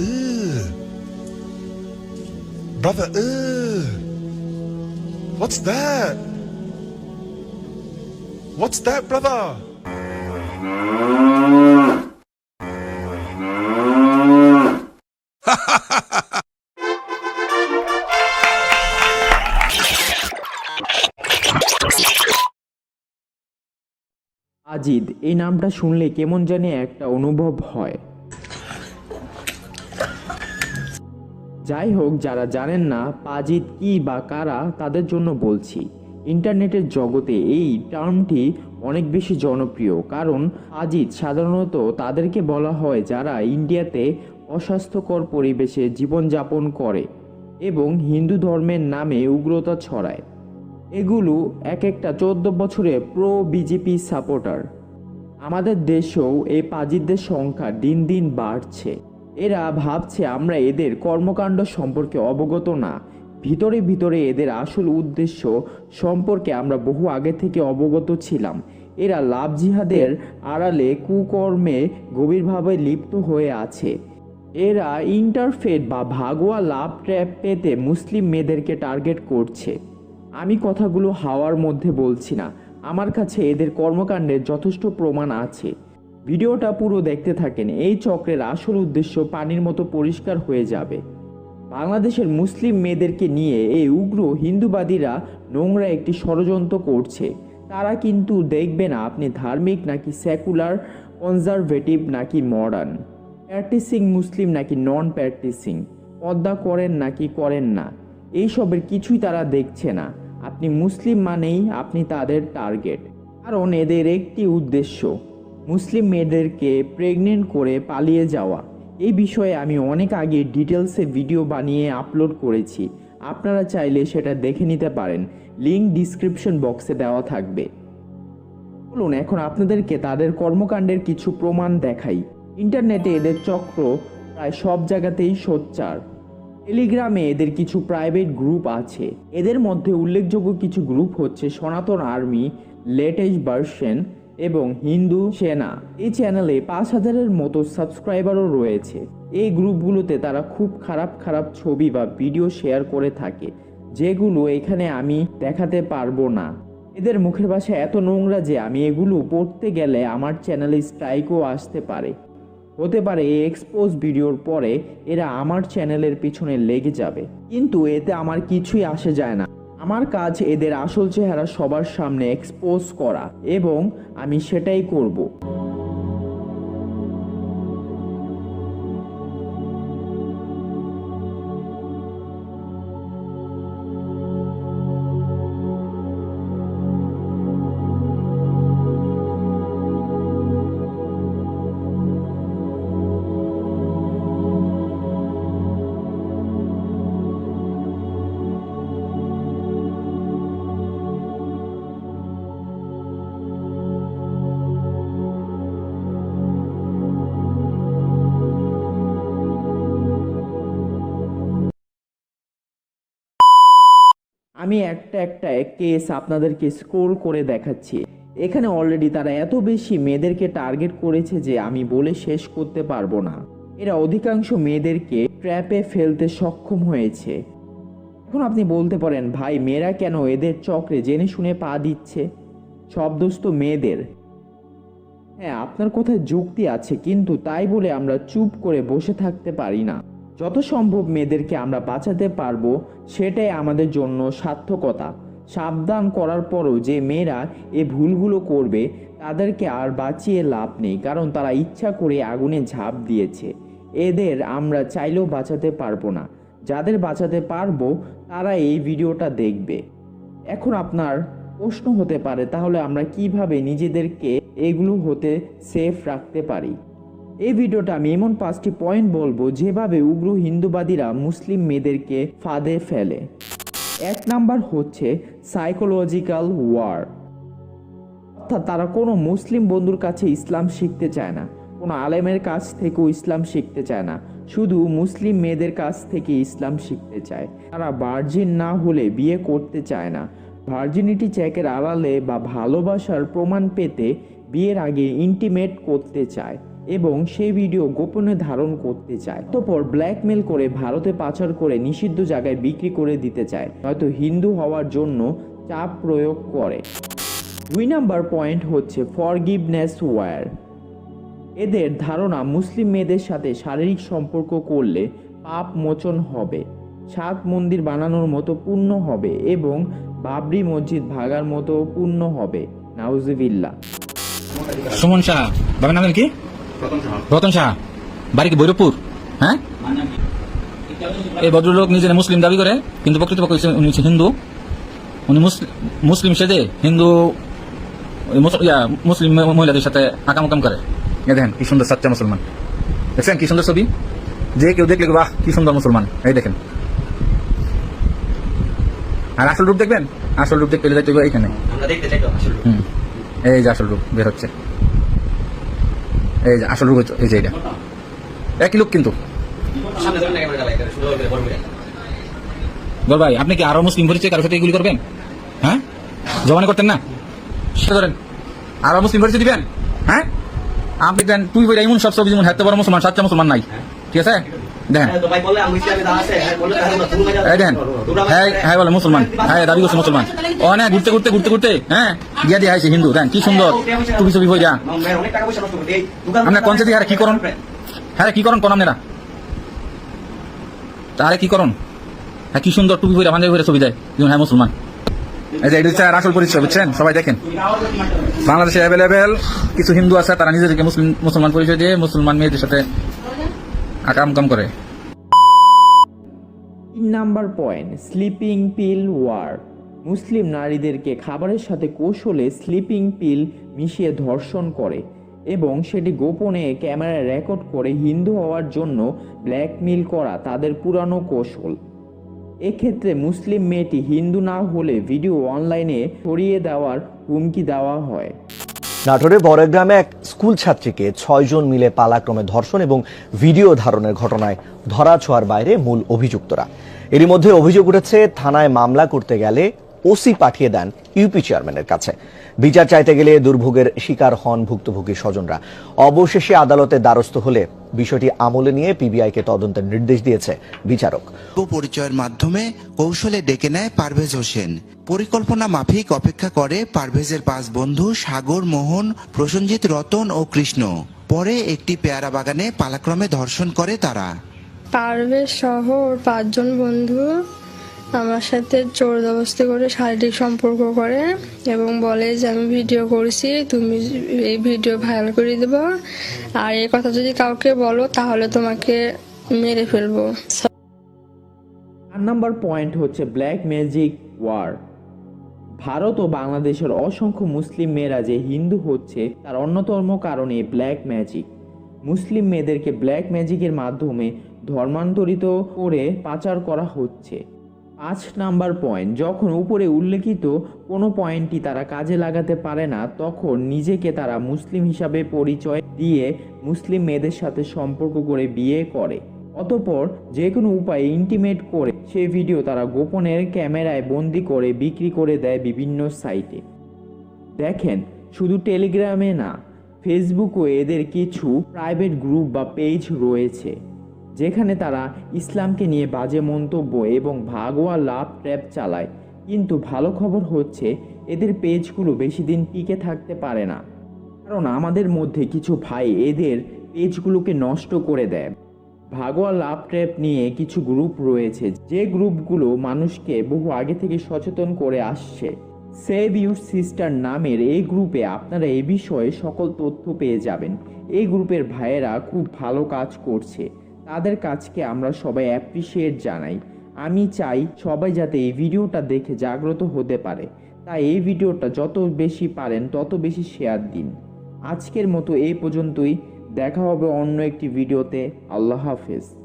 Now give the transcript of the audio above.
Ugh. Brother, ugh. What's that? What's that, brother? আজিদ এই নামটা শুনলে কেমন জানি একটা অনুভব হয় যাই হোক যারা জানেন না পাজিদ কি বা কারা, তাদের জন্য বলছি, ইন্টারনেটের জগতে এই টার্মটি অনেক বেশি জনপ্রিয়, কারণ পাজিদ সাধারণত তাদেরকে বলা হয় যারা ইন্ডিয়াতে অস্বাস্থ্যকর পরিবেশে জীবনযাপন করে এবং হিন্দু ধর্মের নামে উগ্রতা ছড়ায়। এগুলো এক একটা চোদ্দ বছরে প্রো বিজেপি সাপোর্টার। আমাদের দেশেও এই পাজিদের সংখ্যা দিন দিন বাড়ছে। এরা ভাবছে আমরা এদের কর্মকাণ্ড সম্পর্কে অবগত না। ভিতরে ভিতরে এদের আসল উদ্দেশ্য সম্পর্কে আমরা বহু আগে থেকে অবগত ছিলাম। এরা লাভ জিহাদের আড়ালে কুকর্মে গভীরভাবে লিপ্ত হয়ে আছে। এরা ইন্টারফেট বা ভাগোয়া লাভ ট্র্যাপ পেতে মুসলিম মেয়েদেরকে টার্গেট করছে। আমি কথাগুলো হাওয়ার মধ্যে বলছি না। আমার কাছে এদের কর্মকাণ্ডের যথেষ্ট প্রমাণ আছে। ভিডিওটা পুরো দেখতে থাকেন। এই চক্রের আসল উদ্দেশ্য পানির মতো পরিষ্কার হয়ে যাবে। বাংলাদেশের মুসলিম মেয়েদেরকে নিয়ে এই উগ্র হিন্দুবাদীরা নোংরা একটি ষড়যন্ত্র করছে। তারা কিন্তু দেখবে না আপনি ধার্মিক নাকি সেকুলার, কনজারভেটিভ নাকি মডার্ন। প্র্যাকটিসিং মুসলিম নাকি নন প্র্যাকটিসিং পদ্মা করেন নাকি করেন না? এইসবের কিছুই তারা দেখছে না। আপনি মুসলিম মানেই আপনি তাদের টার্গেট। কারণ এদের একটি উদ্দেশ্য মুসলিম মেয়েদেরকে প্রেগনেন্ট করে পালিয়ে যাওয়া। এই বিষয়ে আমি অনেক আগে ডিটেলসে ভিডিও বানিয়ে আপলোড করেছি। আপনারা চাইলে সেটা দেখে নিতে পারেন। লিঙ্ক ডিসক্রিপশন বক্সে দেওয়া থাকবে। বলুন এখন আপনাদেরকে তাদের কর্মকাণ্ডের কিছু প্রমাণ দেখাই। ইন্টারনেটে এদের চক্র প্রায় সব জায়গাতেই সোচ্চার। টেলিগ্রামে এদের কিছু প্রাইভেট গ্রুপ আছে। এদের মধ্যে উল্লেখযোগ্য কিছু গ্রুপ হচ্ছে সনাতন আর্মি লেটেস্ট ভার্সন এবং হিন্দু সেনা। এই চ্যানেলে পাঁচ হাজারের মতো সাবস্ক্রাইবারও রয়েছে। এই গ্রুপগুলোতে তারা খুব খারাপ খারাপ ছবি বা ভিডিও শেয়ার করে থাকে, যেগুলো এখানে আমি দেখাতে পারব না। এদের মুখের ভাষা এত নোংরা যে আমি এগুলো পড়তে গেলে আমার চ্যানেলে স্ট্রাইকও আসতে পারে। হতে পারে এই এক্সপোজ ভিডিওর পরে এরা আমার চ্যানেলের পিছনে লেগে যাবে। কিন্তু এতে আমার কিছুই আসে যায় না। আমার কাজ এদের আসল চেহারা সবার সামনে এক্সপোজ করা এবং আমি সেটাই করব। আমি একটা একটা কেস আপনাদেরকে স্ক্রোল করে দেখাচ্ছি। এখানে অলরেডি তারা এত বেশি মেয়েদেরকে টার্গেট করেছে যে আমি বলে শেষ করতে পারব না। এরা অধিকাংশ মেয়েদেরকে ট্র্যাপে ফেলতে সক্ষম হয়েছে। এখন আপনি বলতে পারেন, ভাই, মেয়েরা কেন এদের চক্রে জেনে শুনে পা দিচ্ছে? সব দোষ তো মেয়েদের। হ্যাঁ আপনার কথায় যুক্তি আছে, কিন্তু তাই বলে আমরা চুপ করে বসে থাকতে পারি না। যত সম্ভব মেয়েদেরকে আমরা বাঁচাতে পারব, সেটাই আমাদের জন্য সার্থকতা। সাবধান করার পরও যে মেয়েরা এ ভুলগুলো করবে, তাদেরকে আর বাঁচিয়ে লাভ নেই, কারণ তারা ইচ্ছা করে আগুনে ঝাঁপ দিয়েছে। এদের আমরা চাইলেও বাঁচাতে পারব না। যাদের বাঁচাতে পারব, তারা এই ভিডিওটা দেখবে। এখন আপনার প্রশ্ন হতে পারে, তাহলে আমরা কীভাবে নিজেদেরকে এগুলো হতে সেফ রাখতে পারি? এই ভিডিওটা আমি এমন পাঁচটি পয়েন্ট বলব যেভাবে উগ্র হিন্দুবাদীরা মুসলিম মেয়েদেরকে ফাঁদে ফেলে। এক নাম্বার হচ্ছে সাইকোলজিক্যাল ওয়ার অর্থাৎ তারা কোনো মুসলিম বন্ধুর কাছে ইসলাম শিখতে চায় না, কোনো আলেমের কাছ থেকেও ইসলাম শিখতে চায় না, শুধু মুসলিম মেয়েদের কাছ থেকে ইসলাম শিখতে চায়। তারা ভার্জিন না হলে বিয়ে করতে চায় না। ভার্জিনিটি চেকের আড়ালে বা ভালোবাসার প্রমাণ পেতে বিয়ের আগে ইন্টিমেট করতে চায়। এবং সেই ভিডিও গোপনে ধারণ করতে চায়। অতঃপর ব্ল্যাকমেল করে ভারতে পাচার করে নিষিদ্ধ জায়গায় বিক্রি করে দিতে চায়। হয়তো হিন্দু হওয়ার জন্য চাপ প্রয়োগ করে। দুই নাম্বার পয়েন্ট হচ্ছে ফরগিভনেস ওয়ার এদের ধারণা মুসলিম মেয়েদের সাথে শারীরিক সম্পর্ক করলে পাপ মোচন হবে, সাত মন্দির বানানোর মতো পূর্ণ হবে এবং বাবরি মসজিদ ভাগার মতো পূর্ণ হবে। নাউজুবিল্লা সুমন সাহা বাবার নাম কি? রতন সাহা বাড়ি কি ভৈরবপুর হ্যাঁ? এই ভদ্রলোক নিজের মুসলিম দাবি করে কিন্তু প্রকৃতপক্ষে উনি হচ্ছে হিন্দু। উনি মুসলিম সেজে হিন্দু মুসলিম মহিলাদের সাথে আকাম উকাম করে দেখেন কি সুন্দর সাচ্চা মুসলমান। দেখছেন কি সুন্দর ছবি? যে কেউ দেখলে বাহ কি সুন্দর মুসলমান। এই দেখেন। আর আসল রূপ দেখবেন? আসল রূপ দেখতে এইখানে। এই যে আসল রূপ বের হচ্ছে। এই যে, আসল হচ্ছে- এই যে এটা। একই লোক কিন্তু। বল ভাই, আপনি কি আরও মুসলিম পরিচয় কারোর সাথে এগুলি করবেন? হ্যাঁ? জমানে করতেন না? সেটা ধরেন আরও মুসলিম পরিচয় দিবেন? হ্যাঁ? আপনি দেন, তুই বই এমন সব সবজি যেমন হাতে বড় মুসলমান, সাতটা মুসলমান নাই। ঠিক আছে? দেখেন হ্যাঁ হ্যাঁ হ্যাঁ হ্যাঁ বলে মুসলমান। হ্যাঁ দাবি করছে মুসলমান। ও না ঘুরতে ঘুরতে ঘুরতে ঘুরতে। হ্যাঁ গিয়া দিয়ে হিন্দু। কি সুন্দর। টুপি ছবি হয়ে যা। কনসে দিয়ে কি করুন? হ্যাঁ কি করুন কোন আপনারা তাহলে কি করুন? হ্যাঁ কি সুন্দর টুপি পরে পাঞ্জাবি পরে ছবি দেয়। হ্যাঁ মুসলমান। এই যে এটা হচ্ছে আসল পরিচয় বুঝছেন? সবাই দেখেন। বাংলাদেশে অ্যাভেলেবেল কিছু হিন্দু আছে তারা নিজেদেরকে মুসলিম মুসলমান পরিচয় দিয়ে মুসলমান মেয়েদের সাথে আকাম কাম করে। তিন number point sleeping pill war Muslim নারীদেরকে খাবারের সাথে কৌশলে স্লিপিং পিল মিশিয়ে ধর্ষণ করে এবং সেটি গোপনে ক্যামেরায় রেকর্ড করে হিন্দু হওয়ার জন্য ব্ল্যাকমেল করা তাদের পুরানো কৌশল। এক্ষেত্রে মুসলিম মেয়েটি হিন্দু না হলে ভিডিও অনলাইনে ছড়িয়ে দেওয়ার হুমকি দেওয়া হয়। নাটোরে বড়গ্রামে এক স্কুল ছাত্রীকে ছয়জন মিলে পালাক্রমে ধর্ষণ এবং ভিডিও ধারণের ঘটনায় ধরা ছোঁয়ার বাইরে মূল অভিযুক্তরা। এরই মধ্যে অভিযোগ উঠেছে, থানায় মামলা করতে গেলে ওসি পাঠিয়ে দেন ইউপি চেয়ারম্যানের কাছে। বিচার চাইতে গেলে দুর্ভোগের শিকার হন ভুক্তভোগী স্বজনরা। অবশেষে আদালতে দ্বারস্থ হলে বিষয়টি আমলে নিয়ে পিবিআইকে তদন্তের নির্দেশ দিয়েছে বিচারক। পরিচয়ের মাধ্যমে কৌশলে ডেকে নেয় পারভেজ হোসেন। পরিকল্পনা মাফিক অপেক্ষা করে পারভেজের পাঁচ বন্ধু সাগর মোহন প্রসঞ্জিৎ রতন ও কৃষ্ণ। পরে একটি পেয়ারা বাগানে পালাক্রমে ধর্ষণ করে তারা। পারভেজ সহ ওর পাঁচজন বন্ধু আমার সাথে চোর দবস্তি করে শারীরিক সম্পর্ক করে এবং বলে যে, আমি ভিডিও করছি, তুমি এই ভিডিও ভাইরাল করে দেব। আর এই কথা যদি কাউকে বলো, তাহলে তোমাকে মেরে ফেলব। চার নাম্বার পয়েন্ট হচ্ছে ব্ল্যাক ম্যাজিক ওয়ার। ভারত ও বাংলাদেশের অসংখ্য মুসলিম মেয়েরা যে হিন্দু হচ্ছে, তার অন্যতম কারণে ব্ল্যাক ম্যাজিক। মুসলিম মেয়েদেরকে ব্ল্যাক ম্যাজিকের মাধ্যমে ধর্মান্তরিত করে পাচার করা হচ্ছে। পাঁচ নাম্বার পয়েন্ট যখন উপরে উল্লেখিত কোনো পয়েন্টটি তারা কাজে লাগাতে পারে না, তখন নিজেকে তারা মুসলিম হিসাবে পরিচয় দিয়ে মুসলিম মেয়েদের সাথে সম্পর্ক করে বিয়ে করে। অতপর যে কোনো উপায়ে ইন্টিমেট করে সেই ভিডিও তারা গোপনের ক্যামেরায় বন্দি করে বিক্রি করে দেয় বিভিন্ন সাইটে দেখেন, শুধু টেলিগ্রামে না ফেসবুকও এদের কিছু প্রাইভেট গ্রুপ বা পেজ রয়েছে। যেখানে তারা ইসলামকে নিয়ে বাজে মন্তব্য এবং ভাগোয়া লাভ ট্র্যাপ চালায়। কিন্তু ভালো খবর হচ্ছে, এদের পেজগুলো বেশি দিন টিকে থাকতে পারে না। কারণ আমাদের মধ্যে কিছু ভাই এদের পেজগুলোকে নষ্ট করে দেয়। ভাগোয়া লাভ ট্র্যাপ নিয়ে কিছু গ্রুপ রয়েছে, যে গ্রুপগুলো মানুষকে বহু আগে থেকে সচেতন করে আসছে। সেভ ইউর সিস্টার নামের এই গ্রুপে আপনারা এ বিষয়ে সকল তথ্য পেয়ে যাবেন। এই গ্রুপের ভাইয়েরা খুব ভালো কাজ করছে। তাদের কাজকে আমরা সবাই অ্যাপ্রিসিয়েট জানাই। আমি চাই সবাই যাতে এই ভিডিওটা দেখে জাগ্রত হতে পারে। তাই এই ভিডিওটা যত বেশি পারেন, তত বেশি শেয়ার দিন। আজকের মতো এই পর্যন্তই। দেখা হবে অন্য একটি ভিডিওতে। আল্লাহ হাফেজ।